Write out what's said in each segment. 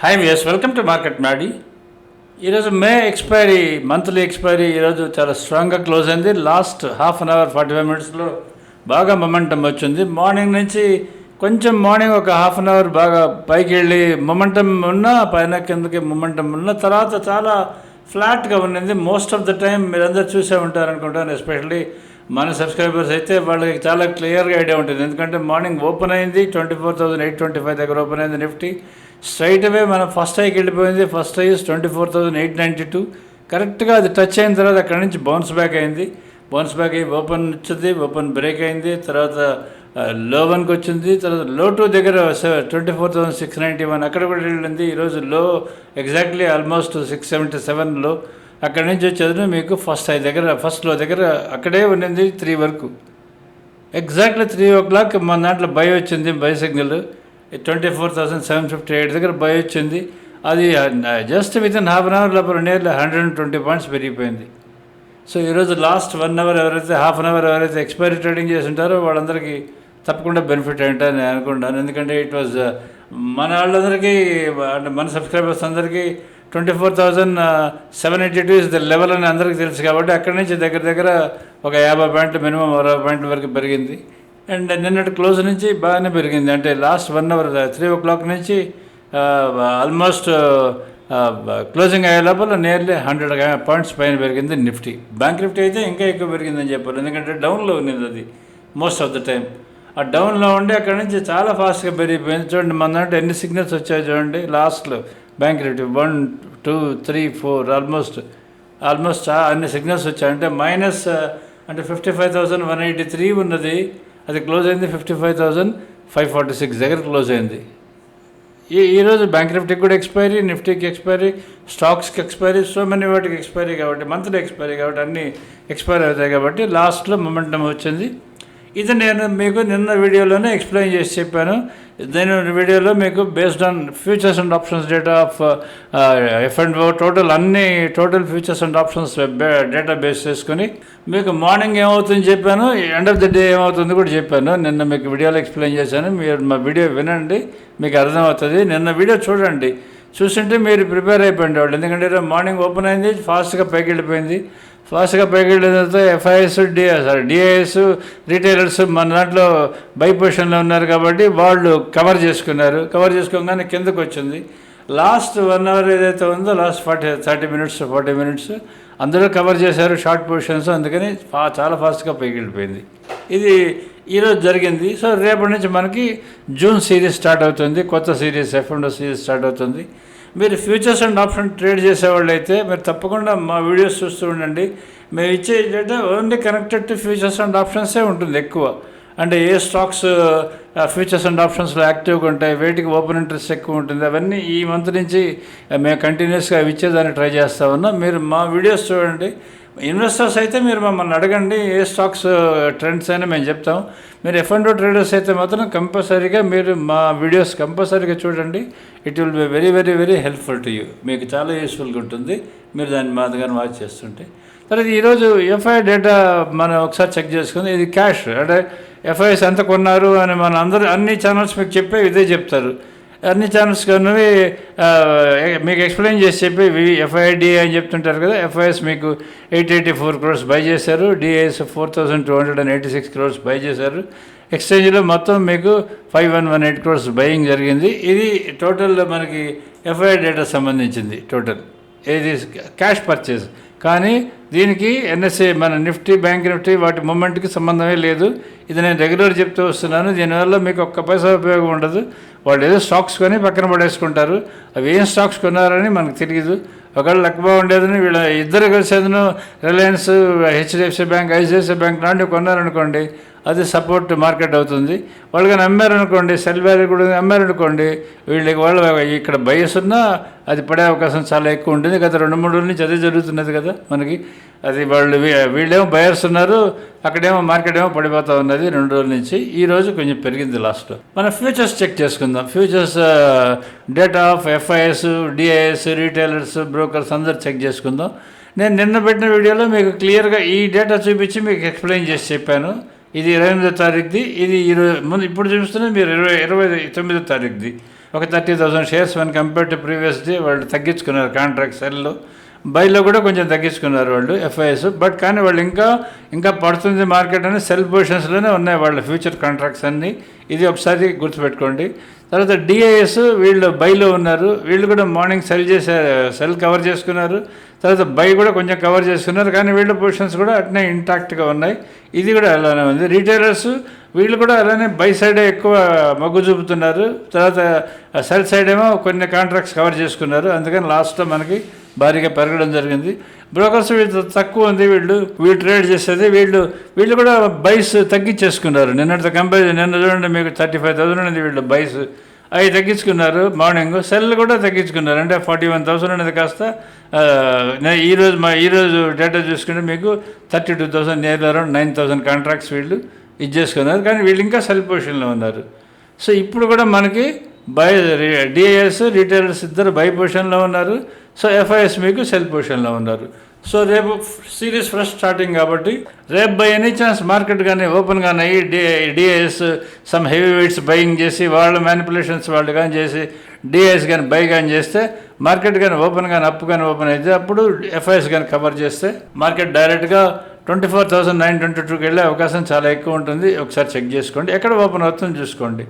Hi వియస్ welcome to market Maddy ఈరోజు May expiry monthly expiry ఈరోజు చాలా స్ట్రాంగ్గా క్లోజ్ అయింది. Last half an hour forty five మినిట్స్లో బాగా మొమెంటం వచ్చింది. మార్నింగ్ నుంచి కొంచెం మార్నింగ్ ఒక హాఫ్ అన్ అవర్ బాగా పైకి వెళ్ళి మొమెంటం ఉన్నా పైన కిందకి మొమెంటం ఉన్న తర్వాత చాలా ఫ్లాట్గా ఉన్నది. మోస్ట్ ఆఫ్ ద టైం మీరందరూ చూసే ఉంటారు అనుకుంటాను. ఎస్పెషల్లీ మన సబ్స్క్రైబర్స్ అయితే వాళ్ళకి చాలా క్లియర్గా ఐడియా ఉంటుంది. ఎందుకంటే మార్నింగ్ ఓపెన్ అయింది twenty four thousand eight twenty five దగ్గర ఓపెన్ అయింది నిఫ్టీ స్ట్రైట్ అవే మనం ఫస్ట్ హైకి వెళ్ళిపోయింది. First highs twenty four thousand eight ninety two కరెక్ట్గా అది టచ్ అయిన తర్వాత అక్కడి నుంచి బౌన్స్ బ్యాక్ అయింది. బౌన్స్ బ్యాక్ అయ్యి ఓపెన్ వచ్చింది ఓపెన్ బ్రేక్ అయింది. తర్వాత లో వన్కి వచ్చింది. తర్వాత లో టూ దగ్గర twenty four thousand six ninety one అక్కడ కూడా వెళ్ళింది. ఈరోజు లో ఎగ్జాక్ట్లీ ఆల్మోస్ట్ సిక్స్ సెవెంటీ సెవెన్లో అక్కడి నుంచి వచ్చేది మీకు ఫస్ట్ హై దగ్గర ఫస్ట్లో దగ్గర అక్కడే ఉండింది త్రీ వరకు. ఎగ్జాక్ట్లీ త్రీ ఓ క్లాక్ మన దాంట్లో బై వచ్చింది buy signal twenty four thousand seven fifty eight దగ్గర బై వచ్చింది. అది just with in half an hour లోపల nearly hundred and twenty points పెరిగిపోయింది. సో ఈరోజు లాస్ట్ వన్ అవర్ ఎవరైతే హాఫ్ అన్ అవర్ ఎవరైతే ఎక్స్పైరీ ట్రేడింగ్ చేసి ఉంటారో వాళ్ళందరికీ తప్పకుండా బెనిఫిట్ ఏంటని నేను అనుకుంటాను. ఎందుకంటే ఇట్ వాజ్ uh, మన వాళ్ళందరికీ అంటే మన సబ్స్క్రైబర్స్ అందరికీ twenty four thousand seven eighty two is the level అని అందరికీ తెలుసు కాబట్టి అక్కడి నుంచి దగ్గర దగ్గర ఒక యాభై పాయింట్లు మినిమం అరవై పాయింట్ల వరకు పెరిగింది. అండ్ నిన్నటి క్లోజ్ నుంచి బాగానే పెరిగింది. అంటే last one hour three o'clock నుంచి ఆల్మోస్ట్ క్లోజింగ్ అయ్యే లోపల నియర్లీ హండ్రెడ్ పాయింట్స్ పైన పెరిగింది నిఫ్టీ. బ్యాంక్ నిఫ్టీ అయితే ఇంకా ఎక్కువ పెరిగిందని చెప్పాలి ఎందుకంటే డౌన్లో ఉన్నది అది మోస్ట్ ఆఫ్ ద టైం ఆ డౌన్లో ఉండి అక్కడ నుంచి చాలా ఫాస్ట్గా పెరిగిపోయింది. చూడండి మన అంటే ఎన్ని సిగ్నల్స్ వచ్చాయి చూడండి. లాస్ట్లో bank nifty one two three four almost almost అన్ని సిగ్నల్స్ వచ్చాయి. అంటే మైనస్ అంటే fifty five thousand one eighty three ఉన్నది. అది క్లోజ్ అయింది fifty five thousand five forty six దగ్గర క్లోజ్ అయింది. ఈ ఈరోజు బ్యాంక్ నిఫ్టీకి కూడా ఎక్స్పైరీ నిఫ్టీకి ఎక్స్పైరీ స్టాక్స్కి ఎక్స్పైరీ సో మెనీ వాటికి ఎక్స్పైరీ కాబట్టి మంత్లీ ఎక్స్పైరీ కాబట్టి అన్నీ ఎక్స్పైరీ అవుతాయి కాబట్టి లాస్ట్లో మొమెంటం వచ్చింది. ఇది నేను మీకు నిన్న వీడియోలోనే ఎక్స్ప్లెయిన్ చేసి చెప్పాను. నేను వీడియోలో మీకు based on futures and options data of F and O total అన్ని total futures and options data base చేసుకొని మీకు మార్నింగ్ ఏమవుతుంది చెప్పాను ఎండ్ ఆఫ్ ది డే ఏమవుతుంది కూడా చెప్పాను. నిన్న మీకు వీడియోలో ఎక్స్ప్లెయిన్ చేశాను. మీరు మా వీడియో వినండి మీకు అర్థమవుతుంది. నిన్న వీడియో చూడండి. చూస్తుంటే మీరు ప్రిపేర్ అయిపోయింది వాళ్ళు ఎందుకంటే మార్నింగ్ ఓపెన్ అయింది ఫాస్ట్గా పైకి వెళ్ళిపోయింది. ఫాస్ట్గా పైకి వెళ్ళిన తర్వాత FIs DI sorry DIs retailers మన దాంట్లో బై పొజిషన్లో ఉన్నారు కాబట్టి వాళ్ళు కవర్ చేసుకున్నారు. కవర్ చేసుకోగానే కిందకు వచ్చింది. లాస్ట్ వన్ అవర్ ఏదైతే ఉందో last forty thirty minutes forty minutes అందరూ కవర్ చేశారు షార్ట్ పొజిషన్స్ అందుకని ఫా చాలా ఫాస్ట్గా పైకి వెళ్ళిపోయింది ఇది ఈరోజు జరిగింది. సో రేపటి నుంచి మనకి జూన్ సిరీస్ స్టార్ట్ అవుతుంది. కొత్త సిరీస్ ఎఫ్ సిరీస్ స్టార్ట్ అవుతుంది. మీరు ఫ్యూచర్స్ అండ్ ఆప్షన్ ట్రేడ్ చేసేవాళ్ళు అయితే మీరు తప్పకుండా మా వీడియోస్ చూస్తూ ఉండండి. మేము ఇచ్చే data only connected to futures and ఆప్షన్సే ఉంటుంది ఎక్కువ. అంటే ఏ స్టాక్స్ ఫ్యూచర్స్ అండ్ ఆప్షన్స్లో యాక్టివ్గా ఉంటాయి వేటికి ఓపెన్ ఇంట్రెస్ట్ ఎక్కువ ఉంటుంది అవన్నీ ఈ మంత్ నుంచి మేము కంటిన్యూస్గా అవి ఇచ్చేదాన్ని ట్రై చేస్తా ఉన్నాం. మీరు మా వీడియోస్ చూడండి. ఇన్వెస్టర్స్ అయితే మీరు మమ్మల్ని అడగండి ఏ స్టాక్స్ ట్రెండ్స్ అయినా మేము చెప్తాం. మీరు ఎఫ్ అండ్ ట్రేడర్స్ అయితే మాత్రం కంపల్సరీగా మీరు మా వీడియోస్ కంపల్సరీగా చూడండి. It will be very very very helpful to you మీకు చాలా యూస్ఫుల్గా ఉంటుంది. మీరు దాన్ని మా దగ్గర వాచ్ చేస్తుంటే. తర్వాత ఈరోజు ఎఫ్ఐ డేటా మనం ఒకసారి చెక్ చేసుకుంది. ఇది క్యాష్ అంటే ఎఫ్ఐఎస్ ఎంత కొన్నారు అని మన అందరూ అన్ని ఛానల్స్ మీకు చెప్పే ఇదే చెప్తారు. అన్ని ఛానల్స్ కన్నవి మీకు ఎక్స్ప్లెయిన్ చేసి చెప్పి ఎఫ్ఐడి అని చెప్తుంటారు కదా ఎఫ్ఐఎస్ మీకు eight eighty four crores buy చేశారు DIs four thousand two hundred and eighty six crores buy చేశారు. ఎక్స్చేంజ్లో మొత్తం మీకు five one one eight crores buying జరిగింది. ఇది టోటల్ మనకి ఎఫ్ఐఆర్ డేటా సంబంధించింది టోటల్ ఏది క్యాష్ పర్చేస్ కానీ దీనికి ఎన్ఎస్ఏ మన నిఫ్టీ బ్యాంక్ నిఫ్టీ వాటి మూమెంట్కి సంబంధమే లేదు. ఇది నేను రెగ్యులర్ చెప్తూ వస్తున్నాను. దీనివల్ల మీకు ఒక్క పైసా ఉపయోగం ఉండదు. వాళ్ళు ఏదో స్టాక్స్ కొని పక్కన పడేసుకుంటారు. అవి ఏం స్టాక్స్ కొన్నారని మనకు తెలియదు ఒకవేళ లెక్క బాగుండేదని వీళ్ళ ఇద్దరు కలిసేదను Reliance HDFC bank ICICI bank లాంటివి కొన్నారనుకోండి అది సపోర్ట్ మార్కెట్ అవుతుంది. వాళ్ళు కానీ అమ్మారనుకోండి సెల్ వాల్యూ కూడా అమ్మారనుకోండి వీళ్ళకి వాళ్ళు ఇక్కడ బయస్ ఉన్నా అది పడే అవకాశం చాలా ఎక్కువ ఉంటుంది. గత రెండు మూడు రోజుల నుంచి అదే జరుగుతున్నది కదా మనకి. అది వాళ్ళు వీళ్ళేమో బయర్స్ ఉన్నారు అక్కడేమో మార్కెట్ ఏమో పడిపోతూ ఉన్నది రెండు రోజుల నుంచి. ఈ రోజు కొంచెం పెరిగింది లాస్ట్లో మనం ఫ్యూచర్స్ చెక్ చేసుకుందాం. Futures data of FIs DIs retailers brokers అందరు చెక్ చేసుకుందాం. నేను నిన్న పెట్టిన వీడియోలో మీకు క్లియర్గా ఈ డేటా చూపించి మీకు ఎక్స్ప్లెయిన్ చేసి చెప్పాను. ఇది ఇరవై ఎనిమిదో తారీఖుది ఇది ఇరవై ముందు ఇప్పుడు చూపిస్తున్నది మీరు ఇరవై ఇరవై తొమ్మిదో తారీఖుది. ఒక thirty thousand shares one compare to previous day వాళ్ళు తగ్గించుకున్నారు కాంట్రాక్ట్ సెల్లో బైలో కూడా కొంచెం తగ్గించుకున్నారు వాళ్ళు ఎఫ్ఐఎస్ బట్ కానీ వాళ్ళు ఇంకా ఇంకా పడుతుంది మార్కెట్ అని సెల్ పొజిషన్స్లోనే ఉన్నాయి వాళ్ళ ఫ్యూచర్ కాంట్రాక్ట్స్ అన్నీ. ఇది ఒకసారి గుర్తుపెట్టుకోండి. తర్వాత డిఐఎస్ వీళ్ళు బైలో ఉన్నారు. వీళ్ళు కూడా మార్నింగ్ సెల్ చేసే సెల్ కవర్ చేసుకున్నారు. తర్వాత బై కూడా కొంచెం కవర్ చేసుకున్నారు. కానీ వీళ్ళ పొజిషన్స్ కూడా అట్నే ఇంటాక్ట్గా ఉన్నాయి. ఇది కూడా అలానే ఉంది. రీటైలర్స్ వీళ్ళు కూడా అలానే బై సైడే ఎక్కువ మగ్గు చూపుతున్నారు. తర్వాత సెల్ సైడ్ ఏమో కొన్ని కాంట్రాక్ట్స్ కవర్ చేసుకున్నారు. అందుకని లాస్ట్లో మనకి భారీగా పెరగడం జరిగింది. బ్రోకర్స్ వీళ్ళు తక్కువ ఉంది వీళ్ళు వీళ్ళు ట్రేడ్ చేసేది వీళ్ళు వీళ్ళు కూడా బైస్ తగ్గించేసుకున్నారు. నిన్నటితో కంపేర్ నిన్న చూడండి మీకు థర్టీ ఫైవ్ థౌసండ్ ఉంది వీళ్ళు బైస్ అవి తగ్గించుకున్నారు మార్నింగ్ సెల్ కూడా తగ్గించుకున్నారు. అంటే ఫార్టీ వన్ థౌసండ్ అనేది కాస్త ఈరోజు మా ఈరోజు డేటా చూసుకుంటే మీకు thirty two thousand near around nine thousand contracts వీళ్ళు ఇది చేసుకున్నారు. కానీ వీళ్ళు ఇంకా సెల్ పొజిషన్లో ఉన్నారు. సో ఇప్పుడు కూడా మనకి బై డిఐఎస్ రిటైలర్స్ ఇద్దరు బై పొజిషన్లో ఉన్నారు. సో ఎఫ్ఐఎస్ మీకు సెల్ పొజిషన్లో ఉన్నారు. సో రేపు సిరీస్ ఫ్రెష్ స్టార్టింగ్ కాబట్టి రేపు బై ఎనీ ఛాన్స్ మార్కెట్ కానీ ఓపెన్ కానీ అయ్యి D DIs some heavy weights buying చేసి వాళ్ళ మ్యానిపులేషన్స్ వాళ్ళు కానీ చేసి డిఐఎస్ కానీ బై కానీ చేస్తే మార్కెట్ కానీ ఓపెన్ కానీ అప్ కానీ ఓపెన్ అయితే అప్పుడు ఎఫ్ఐఎస్ కానీ కవర్ చేస్తే మార్కెట్ డైరెక్ట్గా twenty four thousand nine twenty టూకి వెళ్ళే అవకాశం చాలా ఎక్కువ ఉంటుంది. ఒకసారి చెక్ చేసుకోండి. ఎక్కడ ఓపెన్ అవుతుందో చూసుకోండి.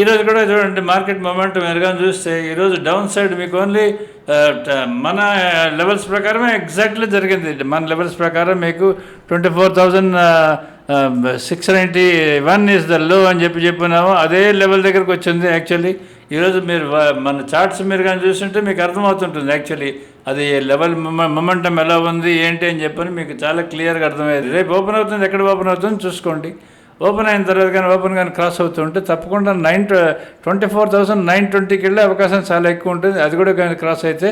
ఈరోజు కూడా చూడండి మార్కెట్ మొమెంటం మెరుగా చూస్తే ఈరోజు డౌన్ సైడ్ మీకు ఓన్లీ మన లెవెల్స్ ప్రకారమే ఎగ్జాక్ట్లీ జరిగింది. మన లెవెల్స్ ప్రకారం మీకు twenty four thousand six ninety one is the low అని చెప్పి చెప్పినాము. అదే లెవెల్ దగ్గరకు వచ్చింది యాక్చువల్లీ ఈరోజు మీరు మన చార్ట్స్ మీరు కానీ చూస్తుంటే మీకు అర్థమవుతుంటుంది యాక్చువల్లీ అది లెవెల్ మొమెంటం ఎలా ఉంది ఏంటి అని చెప్పని మీకు చాలా క్లియర్గా అర్థమయ్యేది. రేపు ఓపెన్ అవుతుంది ఎక్కడ ఓపెన్ అవుతుంది చూసుకోండి. ఓపెన్ అయిన తర్వాత కానీ ఓపెన్ కానీ క్రాస్ అవుతుంటే తప్పకుండా nine twenty four thousand nine ట్వంటీకి వెళ్ళే అవకాశం చాలా ఎక్కువ ఉంటుంది. అది కూడా కానీ క్రాస్ అయితే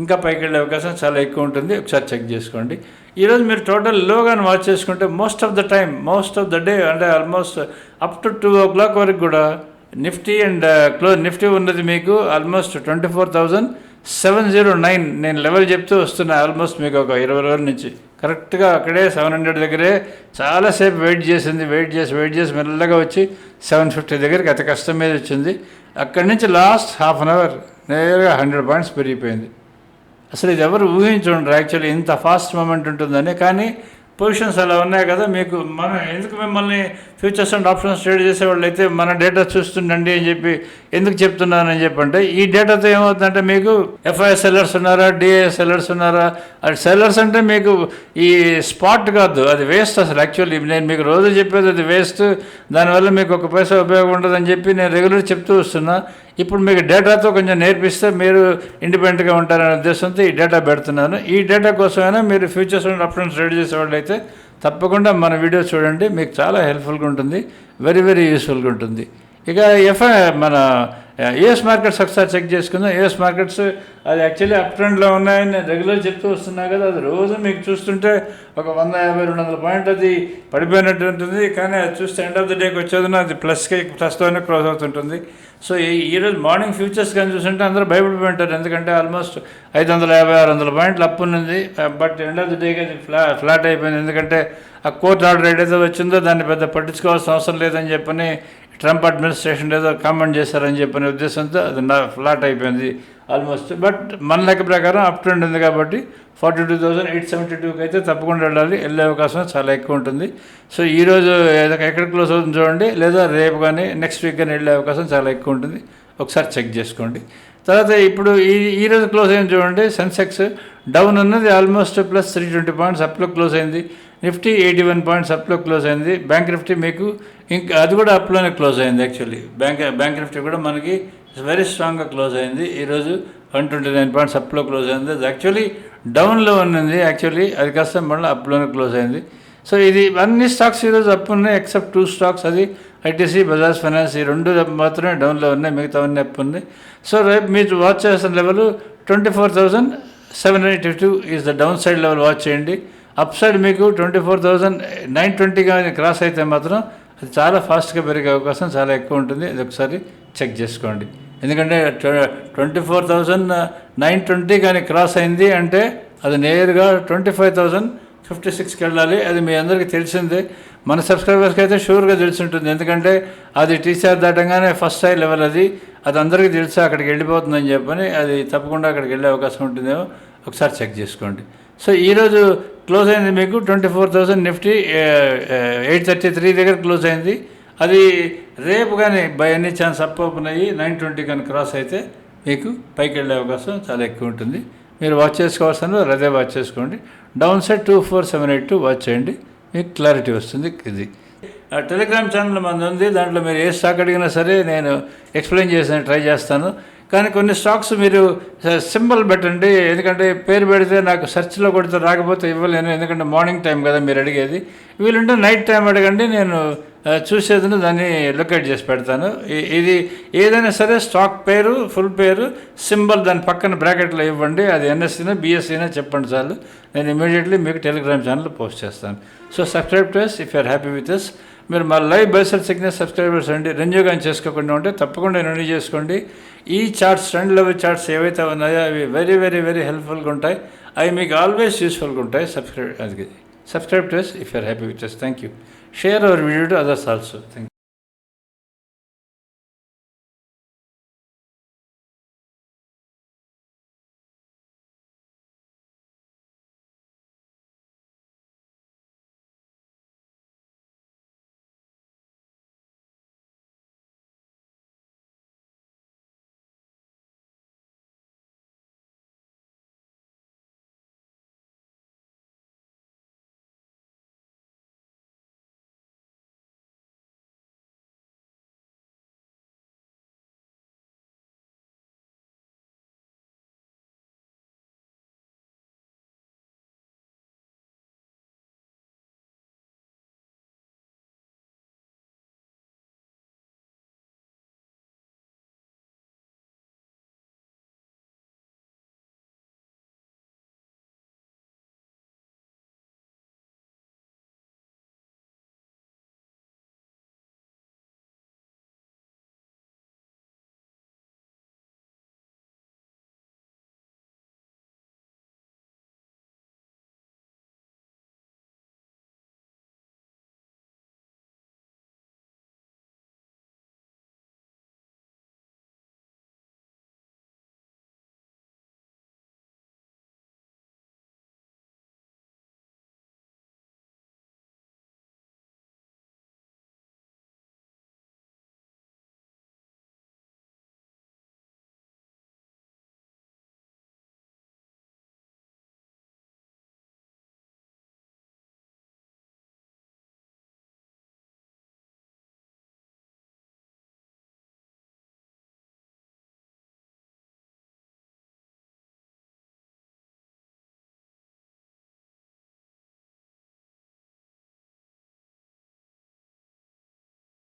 ఇంకా పైకి వెళ్ళే అవకాశం చాలా ఎక్కువ ఉంటుంది. ఒకసారి చెక్ చేసుకోండి. ఈరోజు మీరు టోటల్లో కానీ వాచ్ చేసుకుంటే most of the time most of the day అంటే almost up to two o'clock వరకు కూడా నిఫ్టీ అండ్ క్లోజ్ నిఫ్టీ ఉన్నది మీకు almost twenty four thousand seven zero nine నేను లెవెల్ చెప్తూ వస్తున్నా ఆల్మోస్ట్ మీకు ఒక ఇరవై రోజుల నుంచి. కరెక్ట్గా అక్కడే సెవెన్ హండ్రెడ్ దగ్గరే చాలాసేపు వెయిట్ చేసింది వెయిట్ చేసి వెయిట్ చేసి మెల్లగా వచ్చి సెవెన్ ఫిఫ్టీ దగ్గరికి అతి కష్టం మీద వచ్చింది. అక్కడి నుంచి లాస్ట్ హాఫ్ అన్ అవర్ నేరుగా హండ్రెడ్ పాయింట్స్ పెరిగిపోయింది. అసలు ఇది ఎవరు ఊహించుండ్రు యాక్చువల్లీ ఇంత ఫాస్ట్ మూమెంట్ ఉంటుందని. కానీ పొజిషన్స్ అలా ఉన్నాయి కదా మీకు మనం ఎందుకు మిమ్మల్ని ఫ్యూచర్స్ అండ్ ఆప్షన్స్ ట్రేడ్ చేసేవాళ్ళు అయితే మన డేటా చూస్తుండండి అని చెప్పి ఎందుకు చెప్తున్నానని చెప్పంటే ఈ డేటాతో ఏమవుతుందంటే మీకు ఎఫ్ఐఎస్ సెల్లర్స్ ఉన్నారా డిఐ సెల్లర్స్ ఉన్నారా? అది సెల్లర్స్ అంటే మీకు ఈ స్పాట్ కాదు అది వేస్ట్ అసలు యాక్చువల్లీ నేను మీకు రోజు చెప్పేది అది వేస్ట్ దానివల్ల మీకు ఒక పైసా ఉపయోగం ఉండదని చెప్పి నేను రెగ్యులర్ చెప్తూ వస్తున్నా. ఇప్పుడు మీకు డేటాతో కొంచెం నేర్పిస్తే మీరు ఇండిపెండెంట్గా ఉంటారనే ఉద్దేశంతో ఈ డేటా పెడుతున్నాను. ఈ డేటా కోసమైనా మీరు ఫ్యూచర్స్ అండ్ ఆప్షన్స్ ట్రేడ్ చేసేవాళ్ళు అయితే తప్పకుండా మన వీడియో చూడండి మీకు చాలా హెల్ప్ఫుల్గా ఉంటుంది వెరీ వెరీ యూస్ఫుల్గా ఉంటుంది. ఇక ఎఫ్ఐ మన యుఎస్ మార్కెట్స్ ఒకసారి చెక్ చేసుకుందాం. యుఎస్ మార్కెట్స్ అది యాక్చువల్లీ అప్ ట్రెండ్లో ఉన్నాయని రెగ్యులర్ చెప్తూ వస్తున్నా కదా అది రోజు మీకు చూస్తుంటే ఒక వంద యాభై రెండు వందల పాయింట్ అది పడిపోయినట్టు ఉంటుంది. కానీ అది చూస్తే ఎండ్ ఆఫ్ ద డేకి వచ్చేదిన అది ప్లస్కి ప్లస్తోనే క్లోజ్ అవుతుంటుంది. సో ఈ ఈరోజు మార్నింగ్ ఫ్యూచర్స్ కానీ చూస్తుంటే అందరూ భయపడిపోయి ఉంటారు. ఎందుకంటే ఆల్మోస్ట్ ఐదు వందల యాభై ఆరు వందల పాయింట్లు అప్ ఉన్నది. బట్ ఎండ్ ఆఫ్ ద డేకి అది ఫ్లా ఫ్లాట్ అయిపోయింది. ఎందుకంటే ఆ కోర్ట్ ఆర్డర్ ఏదైతే వచ్చిందో దాన్ని పెద్ద పట్టించుకోవాల్సిన అవసరం లేదని చెప్పని ట్రంప్ అడ్మినిస్ట్రేషన్ ఏదో కామెంట్ చేశారని చెప్పిన ఉద్దేశంతో అది నా ఫ్లాట్ అయిపోయింది ఆల్మోస్ట్. బట్ మన లెక్క ప్రకారం అప్ ట్రెండ్ ఉంది కాబట్టి forty two thousand eight seventy టూకి అయితే తప్పకుండా వెళ్ళాలి. వెళ్ళే అవకాశం చాలా ఎక్కువ ఉంటుంది. సో ఈరోజు ఏదో ఎక్కడ క్లోజ్ అవుతుంది చూడండి. లేదా రేపు కానీ నెక్స్ట్ వీక్ కానీ వెళ్ళే అవకాశం చాలా ఎక్కువ ఉంటుంది. ఒకసారి చెక్ చేసుకోండి. తర్వాత ఇప్పుడు ఈ ఈరోజు క్లోజ్ అయింది చూడండి సెన్సెక్స్ డౌన్ ఉన్నది almost plus three twenty points అప్లో close అయింది. నిఫ్టీ ఎయిటీ వన్ పాయింట్స్ అప్లో క్లోజ్ అయింది. బ్యాంక్ నిఫ్టీ మీకు ఇంకా అది కూడా అప్లోనే క్లోజ్ అయింది యాక్చువల్లీ బ్యాంక్ బ్యాంక్ నిఫ్టీ కూడా మనకి వెరీ స్ట్రాంగ్గా క్లోజ్ అయింది. ఈరోజు వన్ ట్వంటీ నైన్ పాయింట్స్ అప్లో క్లోజ్ అయింది. అది యాక్చువల్లీ డౌన్లో ఉన్నది యాక్చువల్లీ అది కాస్త మళ్ళీ అప్లోనే క్లోజ్ అయింది. సో ఇది అన్ని స్టాక్స్ ఈరోజు అప్ ఉన్నాయి ఎక్సెప్ట్ టూ స్టాక్స్ అది ఐటీసీ బజాజ్ ఫైనాన్స్ ఈ రెండు మాత్రమే డౌన్లో ఉన్నాయి మిగతావన్నీ అప్ ఉంది. సో రేపు మీరు వాచ్ చేసిన level twenty four thousand seven eighty two is the down side level watch చేయండి. అప్ సైడ్ మీకు twenty four thousand nine twenty కానీ క్రాస్ అయితే మాత్రం అది చాలా ఫాస్ట్గా పెరిగే అవకాశం చాలా ఎక్కువ ఉంటుంది. ఇది ఒకసారి చెక్ చేసుకోండి. ఎందుకంటే twenty four thousand nine twenty కానీ క్రాస్ అయింది అంటే అది నేరుగా ట్వంటీ ఫైవ్ థౌజండ్ ఫిఫ్టీ సిక్స్కి వెళ్ళాలి. అది మీ అందరికీ తెలిసిందే. మన సబ్స్క్రైబర్స్కి అయితే షూర్గా తెలిసి ఉంటుంది ఎందుకంటే అది టీసీఆర్ దాటంగానే ఫస్ట్ స్థాయి లెవెల్ అది. అది అందరికీ తెలిసి అక్కడికి వెళ్ళిపోతుందని చెప్పని. అది తప్పకుండా అక్కడికి వెళ్ళే అవకాశం ఉంటుందేమో ఒకసారి చెక్ చేసుకోండి. సో ఈరోజు క్లోజ్ అయింది మీకు twenty four thousand Nifty eight thirty three దగ్గర క్లోజ్ అయింది. అది రేపు కానీ by any chance up open అయ్యి నైన్ ట్వంటీ కానీ క్రాస్ అయితే మీకు పైకి వెళ్ళే అవకాశం చాలా ఎక్కువ ఉంటుంది. మీరు వాచ్ చేసుకోవాల్సిన అదే వాచ్ చేసుకోండి. Down side two four seven eight two watch చేయండి. మీకు క్లారిటీ వస్తుంది. ఇది. ఆ టెలిగ్రామ్ ఛానల్ మంది ఉంది. దాంట్లో మీరు ఏ స్టాక్ అడిగినా సరే నేను ఎక్స్ప్లెయిన్ చేసిన ట్రై చేస్తాను. కానీ కొన్ని స్టాక్స్ మీరు సింబల్ పెట్టండి. ఎందుకంటే పేరు పెడితే నాకు సెర్చ్లో కొడితే రాకపోతే ఇవ్వలేను. ఎందుకంటే మార్నింగ్ టైం కదా మీరు అడిగేది. వీలుంటే నైట్ టైం అడగండి. నేను ఆ, దాన్ని లొకేట్ చేసి పెడతాను. ఇది ఏదైనా సరే స్టాక్ పేరు ఫుల్ పేరు సింబల్ దాని పక్కన బ్రాకెట్లో ఇవ్వండి. అది ఎన్ఎస్సీనా బీఎస్సీనా చెప్పండి చాలు. నేను ఇమీడియట్లీ మీకు టెలిగ్రామ్ ఛానల్ పోస్ట్ చేస్తాను. So subscribe to us if you're happy with us మీరు మా live buy sell signal subscribers అండి. రెన్యూ కానీ చేసుకోకుండా ఉంటే తప్పకుండా రెన్యూ చేసుకోండి. ఈ చార్ట్స్ రెండు లెవెల్ చార్ట్స్ ఏవైతే ఉన్నాయో అవి వెరీ వెరీ వెరీ హెల్ప్ఫుల్గా ఉంటాయి. అవి మీకు ఆల్వేస్ యూస్ఫుల్గా ఉంటాయి. సబ్స్క్రైబ్ అది subscribe to us if you're happy with us thank you share our video to others also thank you